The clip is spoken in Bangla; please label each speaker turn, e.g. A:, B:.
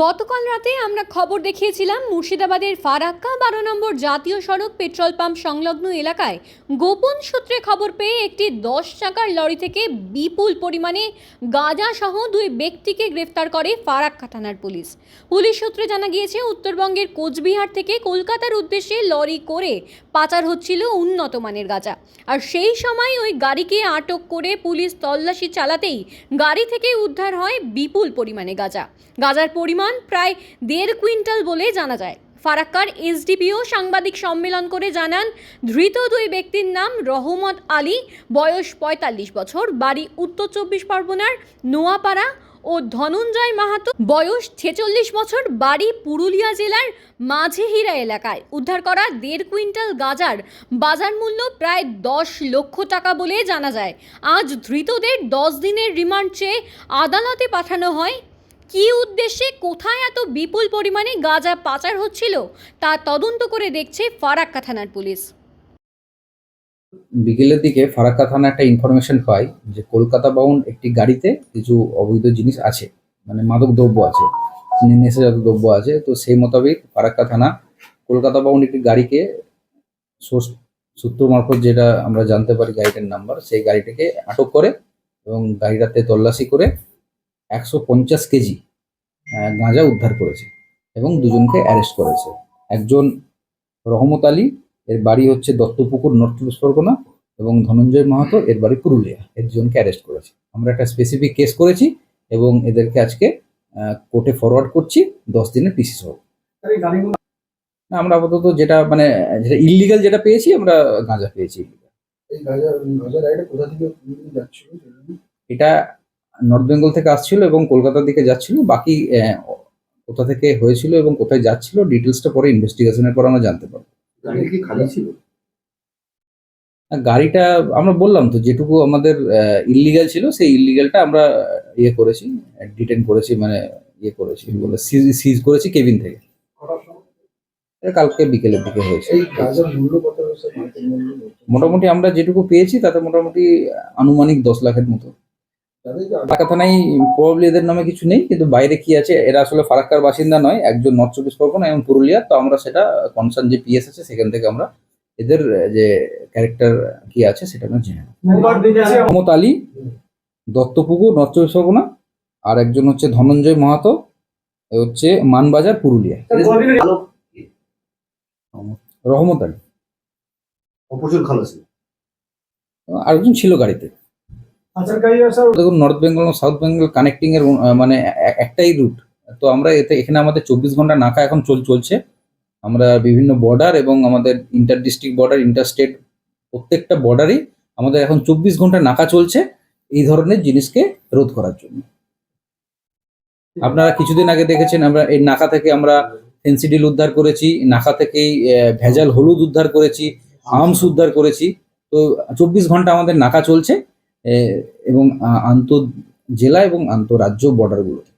A: গতকাল রাতে আমরা খবর দেখিয়েছিলাম মুর্শিদাবাদের ফারাক্কা বারো নম্বর জাতীয় সড়ক পেট্রোল পাম্প সংলগ্ন এলাকায়। গোপন সূত্রে খবর পেয়ে একটি দশ চাকার লরি থেকে বিপুল পরিমাণে গাঁজা সহ দুই ব্যক্তিকে গ্রেফতার করে ফারাক্কা থানার পুলিশ। পুলিশ সূত্রে জানা গিয়েছে, উত্তরবঙ্গের কোচবিহার থেকে কলকাতার উদ্দেশ্যে লরি করে পাচার হচ্ছিল উন্নত মানের গাঁজা। আর সেই সময় ওই গাড়িকে আটক করে পুলিশ তল্লাশি চালাতেই গাড়ি থেকে উদ্ধার হয় বিপুল পরিমাণে গাঁজা। গাঁজার পরিমাণ প্রায় দেড় কুইন্টাল বলে জানা যায়। ফারাক্কার এসডিপিও সাংবাদিক সম্মেলন করে জানান, ধৃত দুই ব্যক্তির নাম রহমত আলী, বয়স পঁয়তাল্লিশ বছর, বাড়ি উত্তর চব্বিশ পরগনার নোয়াপাড়া ও ধনঞ্জয় মাহাতো, বয়স ছেচল্লিশ বছর, বাড়ি পুরুলিয়া জেলার মাঝেহিরা এলাকায়। উদ্ধার করা দেড় কুইন্টাল গাজার বাজার মূল্য প্রায় দশ লক্ষ টাকা বলে জানা যায়। আজ ধৃতদের দশ দিনের রিমান্ড চেয়ে আদালতে পাঠানো হয়। কী উদ্দেশ্যে কোথায় এত বিপুল পরিমাণে গাঁজা পাচার হচ্ছিল, তা তদন্ত করে দেখছে ফারাক্কা থানার পুলিশ।
B: বিকেলের দিকে ফারাক্কা থানা একটা ইনফরমেশন পাই যে কলকাতা বাউন্ড একটি গাড়িতে কিছু অবৈধ জিনিস আছে মানে মাদক দ্রব্য আছে, নেশাজাত দ্রব্য আছে, তো সেই মোতাবেক ফারাক্কা থানা কলকাতা বাউন্ড একটি গাড়িকে সোর্স সূত্র মারফত যেটা আমরা জানতে পারি গাড়িটার নাম্বার সেই গাড়িটাকে আটক করে এবং গাড়িটাতে তল্লাশি করে একশো পঞ্চাশ কেজি গাঁজা উদ্ধার করেছে এবং দুজনকে অ্যারেস্ট করেছে। একজন রহমত আলী এর বাড়ি হচ্ছে দত্তপুকুর নর্থ চব্বিশ পরগনা এবং ধনঞ্জয় মাহাতো এর বাড়ি পুরুলিয়া এর দুজনকে অ্যারেস্ট করেছে। আমরা একটা স্পেসিফিক কেস করেছি এবং এদেরকে আজকে কোর্টে ফরওয়ার্ড করছি দশ দিনের পিসি সহ। না, আমরা আপাতত যেটা মানে যেটা ইলিগাল যেটা পেয়েছি আমরা গাঁজা পেয়েছি। এটা নর্থ বেঙ্গল থেকে আসছিল এবং কলকাতার দিকে যাচ্ছিল। বাকি কোথা থেকে হয়েছিল এবং কোথায় যাচ্ছিল ডিটেলসটা পরে ইনভেস্টিগেশনের পর আমরা জানতে পারব।
C: কি খালি ছিল?
B: গাড়িটা আমরা বললাম তো যেটুকু আমাদের ইলিগাল ছিল সেই ইলিগালটা আমরা ইয়ে করেছি ডিটেন করেছি মানে ইয়ে করেছি বলে সিজ করেছি কেবিন থেকে। কালকে বিকেলের দিকে হয়েছে? মোটামুটি আমরা যেটুকু পেয়েছি তাতে মোটামুটি আনুমানিক দশ লাখের মতো। ফারাক্কা থানায় প্রবাবলি এদের নামে কিছু নেই কিন্তু বাইরে কি আছে এরা আসলে ফারাক্কার বাসিন্দা নয় একজন নর্থ চব্বিশ পরগনা এবং পুরুলিয়া তো আমরা সেটা কনসার্ন যে পিএস আছে সেখান থেকে আমরা এদের যে ক্যারেক্টার কি আছে সেটা আমরা জেনে মোহাম্মদ আলী দত্তপুকুর নর্থ চব্বিশ পরগনা আর একজন হচ্ছে ধনঞ্জয় মাহাতো হচ্ছে মানবাজার পুরুলিয়া। রহমত আলী।
C: প্রচুর খালাসি
B: আর একজন ছিল গাড়িতে। দেখুন north Bengal south Bengal connecting এর মানে একটাই রুট তো আমরা এতে, এখানে আমাদের চব্বিশ ঘণ্টা নাকা এখন চল, চলছে। আমরা বিভিন্ন বর্ডার এবং আমাদের inter district border inter state প্রত্যেকটা বর্ডারই আমাদের এখন চব্বিশ ঘণ্টা নাকা চলছে এই ধরনের জিনিসকে রোধ করার জন্য। আপনারা কিছুদিন আগে দেখেছেন আমরা এই নাকা থেকে আমরা ফেন্সিডিল উদ্ধার করেছি, নাকা থেকেই ভেজাল হলুদ উদ্ধার করেছি আর্মস উদ্ধার করেছি। তো চব্বিশ ঘণ্টা আমাদের নাকা চলছে। এবং আন্ত জেলা এবং আন্তঃরাজ্য বর্ডারগুলোতে